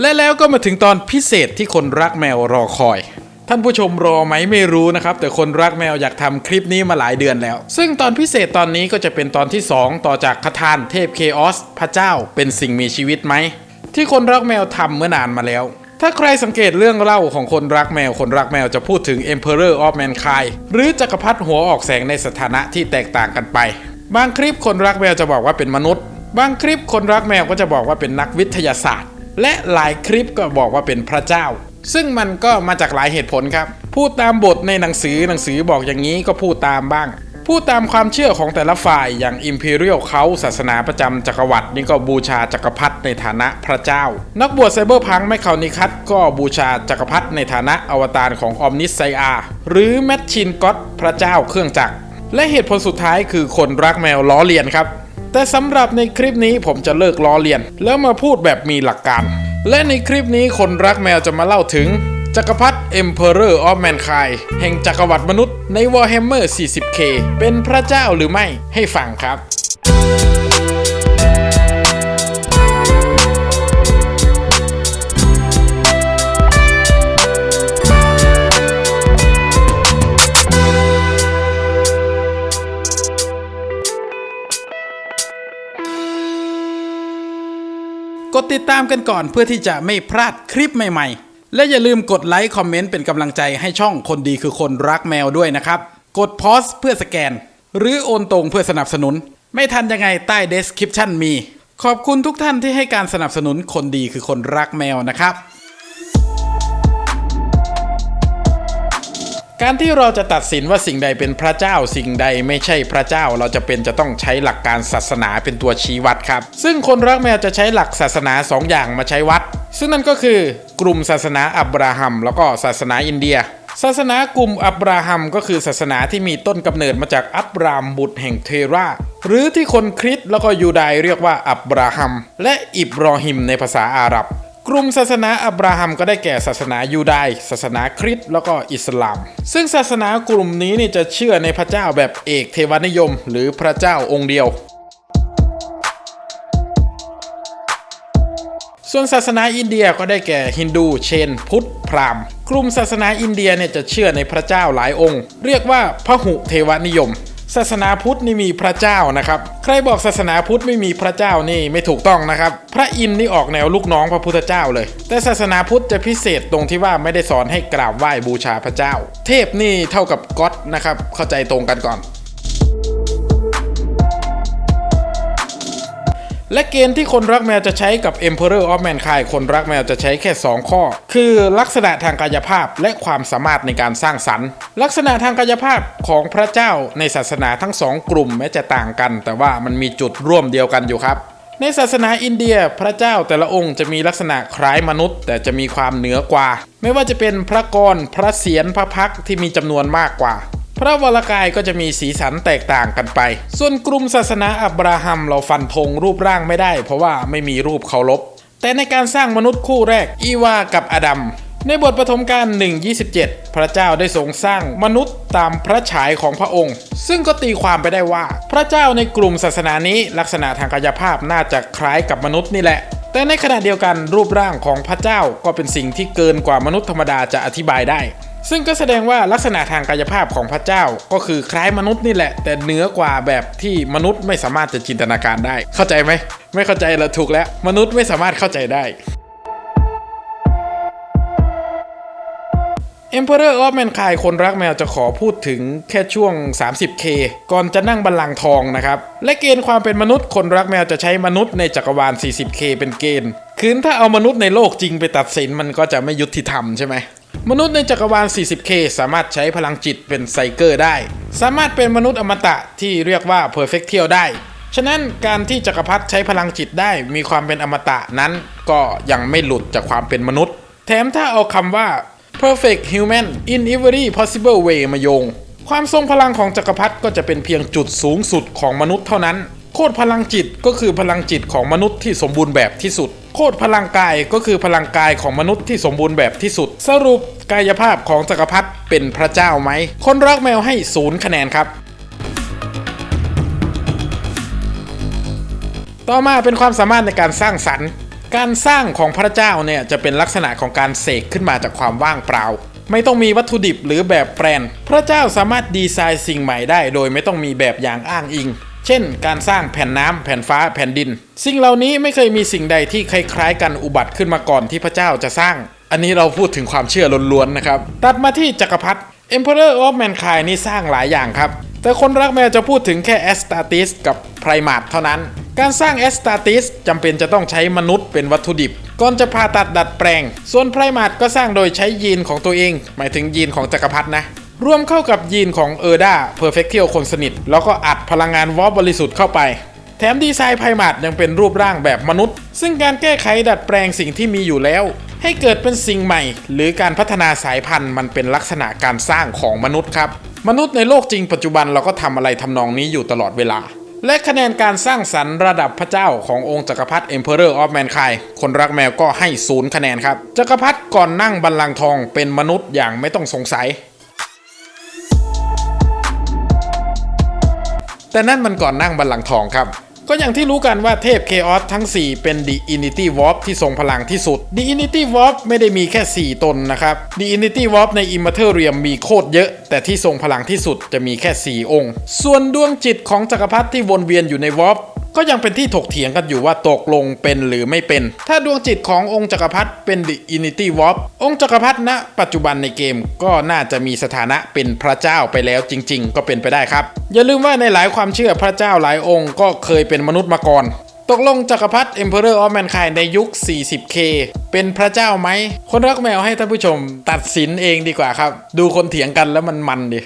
และแล้วก็มาถึงตอนพิเศษที่คนรักแมวรอคอย ท่านผู้ชมรอไหมไม่รู้นะครับ แต่คนรักแมวอยากทำคลิปนี้มาหลายเดือนแล้ว ซึ่งตอนพิเศษตอนนี้ก็จะเป็นตอนที่ 2 ต่อจากคาทานเทพเคออสพระเจ้าเป็นสิ่งมีชีวิตไหม ที่คนรักแมวทำเมื่อนานมาแล้ว ถ้าใครสังเกตเรื่องเล่าของคนรักแมว คนรักแมวจะพูดถึง Emperor of Mankind หรือจักรพรรดิหัวออกแสงในสถานะที่แตกต่างกันไป บางคลิปคนรักแมวจะบอกว่าเป็นมนุษย์ บางคลิปคนรักแมวก็จะบอกว่าเป็นนักวิทยาศาสตร์ และหลายคลิปก็บอกว่าเป็นพระเจ้า ซึ่งมันก็มาจากหลายเหตุผลครับ พูดตามบทในหนังสือหนังสือบอกอย่างนี้ก็พูดตามบ้าง พูดตามความเชื่อของแต่ละฝ่ายอย่าง Imperial เขาศาสนาประจำจักรวรรดินี่ก็บูชาจักรพรรดิในฐานะพระเจ้า นักบวชไซเบอร์พังแมคคานิคัตก็บูชาจักรพรรดิในฐานะอวตารของออมนิสไซอาหรือแมชชินก็อตพระเจ้าเครื่องจักรและเหตุผลสุดท้ายคือคนรักแมวล้อเลียนครับ แต่สำหรับในคลิปนี้ผมจะเลิกล้อเลียน แล้วมาพูดแบบมีหลักการ และในคลิปนี้คนรักแมวจะมาเล่าถึงจักรพรรดิ Emperor of Mankind แห่งจักรวรรดิมนุษย์ใน Warhammer 40k เป็นพระเจ้าหรือไม่ให้ฟังครับ ติดตามกันก่อนเพื่อที่จะไม่พลาดคลิปใหม่ๆ และอย่าลืมกดไลค์คอมเมนต์เป็นกำลังใจให้ช่องคนดีคือคนรักแมวด้วยนะครับ กดพอสเพื่อสแกน หรือโอนตรงเพื่อสนับสนุน ไม่ทันยังไงใต้ description มี ขอบคุณทุกท่านที่ให้การสนับสนุนคนดีคือคนรักแมวนะครับ การที่เราจะตัดสินว่าสิ่งใดเป็นพระเจ้าสิ่งใดไม่ใช่พระเจ้าเราจะเป็นจะต้องใช้หลักการศาสนาเป็นตัวชี้วัดครับ ซึ่งคนรักแมวจะใช้หลักศาสนาสองอย่างมาใช้วัด ซึ่งนั่นก็คือกลุ่มศาสนาอับราฮัม แล้วก็ศาสนาอินเดีย ศาสนากลุ่มอับราฮัมก็คือศาสนาที่มีต้นกำเนิดมาจากอับรามบุตรแห่งเทราหรือที่คนคริสต์แล้วก็ยูดายเรียกว่าอับราฮัม และอิบรอฮิมในภาษาอาหรับ กลุ่มศาสนาอับราฮัมก็ได้แก่ศาสนายูดายศาสนาคริสต์แล้วก็อิสลาม ซึ่งศาสนากลุ่มนี้นี่จะเชื่อในพระเจ้าแบบเอกเทวานิยม หรือพระเจ้าองค์เดียว ส่วนศาสนาอินเดียก็ได้แก่ฮินดูเชน พุทธ พราหมณ์ กลุ่มศาสนาอินเดียเนี่ยจะเชื่อในพระเจ้าหลายองค์ เรียกว่าพระหุเทวนิยม ศาสนาพุทธนี่มีพระเจ้านะครับ ใครบอกศาสนาพุทธไม่มีพระเจ้านี่ไม่ถูกต้องนะครับ พระอินทร์นี่ออกแนวลูกน้องพระพุทธเจ้าเลย แต่ศาสนาพุทธจะพิเศษตรงที่ว่าไม่ได้สอนให้กราบไหว้บูชาพระเจ้า เทพนี่เท่ากับก็อดนะครับ เข้าใจตรงกันก่อน และเกณฑ์ที่คนรักแมวจะใช้กับ Emperor of Mankind คนรักแมวจะใช้แค่ 2 ข้อ คือลักษณะทางกายภาพและความสามารถในการสร้างสรรค์ ลักษณะทางกายภาพของพระเจ้าในศาสนาทั้งสองกลุ่มแม้จะต่างกัน แต่ว่ามันมีจุดร่วมเดียวกันอยู่ครับ ในศาสนาอินเดียพระเจ้าแต่ละองค์จะมีลักษณะคล้ายมนุษย์ แต่จะมีความเหนือกว่า ไม่ว่าจะเป็นพระกร พระเศียรพระพักที่มีจำนวนมากกว่า พระวรากายก็จะมีสีสันแตกต่างกันไป ส่วนกลุ่มศาสนาอับราฮัมเราฟันธงรูปร่างไม่ได้ เพราะว่าไม่มีรูปเคารพ แต่ในการสร้างมนุษย์คู่แรก อีวากับอดัม ในบทปฐมกาล1.27 พระเจ้าได้ทรงสร้างมนุษย์ตามพระฉายของพระองค์ ซึ่งก็ตีความไปได้ว่า พระเจ้าในกลุ่มศาสนานี้ลักษณะทางกายภาพน่าจะคล้ายกับมนุษย์นี่แหละ แต่ในขณะเดียวกันรูปร่างของพระเจ้าก็เป็นสิ่งที่เกินกว่ามนุษย์ธรรมดาจะอธิบายได้ ซึ่งก็แสดงว่าลักษณะทางกายภาพของพระเจ้าก็คือคล้ายมนุษย์นี่แหละ แต่เหนือกว่าแบบที่มนุษย์ไม่สามารถจะจินตนาการได้ เข้าใจไหมไม่เข้าใจละถูกแล้ว มนุษย์ไม่สามารถเข้าใจได้ Emperor of Mankind คนรักแมวจะขอพูดถึงแค่ช่วง 30k ก่อนจะนั่งบัลลังก์ทองนะครับ และเกณฑ์ความเป็นมนุษย์คนรักแมวจะใช้มนุษย์ในจักรวาล 40k เป็นเกณฑ์ คืนถ้าเอามนุษย์ในโลกจริงไปตัดสินมันก็จะไม่ยุติธรรมใช่ไหม มนุษย์ในจักรวาล 40k สามารถใช้พลังจิตเป็นไซเกอร์ได้ สามารถเป็นมนุษย์อมตะที่เรียกว่า Perfectial ได้ ฉะนั้นการที่จักรพรรดิใช้พลังจิตได้มีความเป็นอมตะนั้นก็ยังไม่หลุดจากความเป็นมนุษย์ แถมถ้าเอาคำว่า perfect human in every possible way มาโยง ความทรงพลังของจักรพรรดิก็จะเป็นเพียงจุดสูงสุดของมนุษย์เท่านั้น โคตรพลังจิตก็คือพลังจิตของมนุษย์ที่สมบูรณ์แบบที่สุด โคตรพลังกายก็คือพลังกายของมนุษย์ที่สมบูรณ์แบบที่สุด สรุป กายภาพของจักรพรรดิเป็นพระเจ้าไหม คนรักแมวให้ศูนย์คะแนนครับต่อมาเป็นความสามารถในการสร้างสรรค์ การสร้างของพระเจ้าเนี่ยจะเป็นลักษณะของการเสกขึ้นมาจากความว่างเปล่า ไม่ต้องมีวัตถุดิบหรือแบบแปรนพระเจ้าสามารถดีไซน์สิ่งใหม่ได้ โดยไม่ต้องมีแบบอย่างอ้างอิง เช่น การสร้างแผ่นน้ำแผ่นฟ้าแผ่นดิน สิ่งเหล่านี้ไม่เคยมีสิ่งใดที่คล้ายๆกันอุบัติขึ้นมาก่อนที่พระเจ้าจะสร้าง อันนี้เราพูดถึงความเชื่อล้วนๆนะครับ ตัดมาที่จักรพรรดิ Emperor of Mankind นี่สร้างหลายอย่างครับ แต่คนรักแมวจะพูดถึงแค่แอสตาติสกับไพรมา t เท่านั้น การสร้างแอสตาติสจำเป็นจะต้องใช้มนุษย์เป็นวัตถุดิบ ก่อนจะผ่าตัดดัดแปลง ส่วนไพรมา t ก็สร้างโดยใช้ยีนของตัวเอง หมายถึงยีนของจักรพรรดินะรวมเข้ากับยีนของเออร์ดาเพอร์เฟกเทียลคนสนิท แล้วก็อัดพลังงานวอลบริสุทธิ์เข้าไป แถมดีไซน์ไพมาดยังเป็นรูปร่างแบบมนุษย์ ซึ่งการแก้ไขดัดแปลงสิ่งที่มีอยู่แล้ว ให้เกิดเป็นสิ่งใหม่ หรือการพัฒนาสายพันธุ์มันเป็นลักษณะการสร้างของมนุษย์ครับ มนุษย์ในโลกจริงปัจจุบันเราก็ทำอะไรทำนองนี้อยู่ตลอดเวลา และคะแนนการสร้างสรรค์ระดับพระเจ้าขององค์จักรพรรดิ Emperor of Mankind คนรักแมวก็ให้ศูนย์คะแนนครับ จักรพรรดิก่อนนั่งบัลลังก์ทองเป็นมนุษย์อย่างไม่ต้องสงสัยแต่นั่นมันก่อนนั่งบัลลังก์ทองครับ ก็อย่างที่รู้กันว่าเทพเคออสทั้ง 4 เป็น The Infinity Warp ที่ทรงพลังที่สุด The Infinity Warp ไม่ได้มีแค่ 4 ตนนะครับ The Infinity Warp ใน Immaterium มีโคตรเยอะ แต่ที่ทรงพลังที่สุดจะมีแค่ 4 องค์ ส่วนดวงจิตของจักรพรรดิที่วนเวียนอยู่ใน Warp ก็ยังเป็นที่ถกเถียงกันอยู่ว่าตกลงเป็นหรือไม่เป็น ถ้าดวงจิตขององค์จักรพรรดิเป็น The Infinity Warp องค์จักรพรรดิณปัจจุบันในเกมก็น่าจะมีสถานะเป็นพระเจ้าไปแล้วจริง ๆ ก็เป็นไปได้ครับ อย่าลืมว่าในหลายความเชื่อพระเจ้าหลายองค์ก็เคยเป็นมนุษย์มาก่อนตกลงจักรพรรดิ Emperor of Mankind ในยุค 40K เป็นพระเจ้าไหม คนรักแมวให้ท่านผู้ชมตัดสินเองดีกว่าครับ ดูคนเถียงกันแล้วมันมันดิ